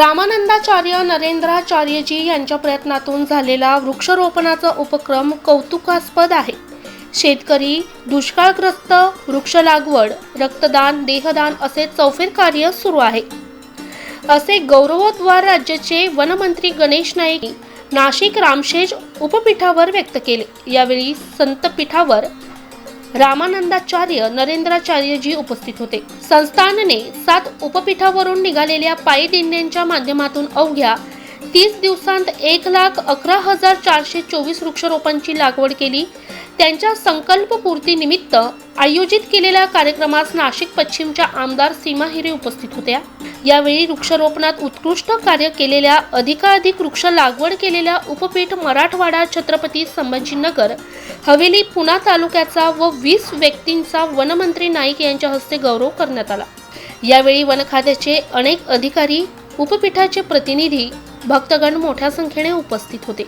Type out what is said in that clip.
रामानंदाचार्य नरेंद्राचार्यजी यांच्या प्रयत्नातून झालेला वृक्षारोपणाचा उपक्रम कौतुकास्पद आहे. शेतकरी दुष्काळग्रस्त वृक्ष लागवड रक्तदान देहदान असे चौफेर कार्य सुरू आहे. असे गौरवोद्वार राज्याचे वनमंत्री गणेश नाईक नाशिक रामशेज उपपीठावर व्यक्त केले. यावेळी संतपीठावर रामानंदाचार्य नरेंद्राचार्यजी उपस्थित होते. संस्थानने सात उपपीठावरून निघालेल्या पायी दिंड्यांच्या माध्यमातून अवघ्या तीस दिवसांत एक लाख अकरा हजार चारशे चोवीस वृक्षरोपांची लागवड केली. त्यांच्या संकल्पपूर्ती निमित्त आयोजित केलेल्या कार्यक्रमास नाशिक पश्चिमच्या आमदार सीमा हिरे उपस्थित होत्या. यावेळी वृक्षारोपणात उत्कृष्ट कार्य केलेल्या अधिकाधिक वृक्ष लागवड केलेल्या उपपीठ मराठवाडा छत्रपती संभाजीनगर हवेली पुणा तालुक्याचा व वीस व्यक्तींचा वनमंत्री नाईक यांच्या हस्ते गौरव करण्यात आला. यावेळी वन खात्याचे अनेक अधिकारी उपपीठाचे प्रतिनिधी भक्तगण मोठ्या संख्येने उपस्थित होते.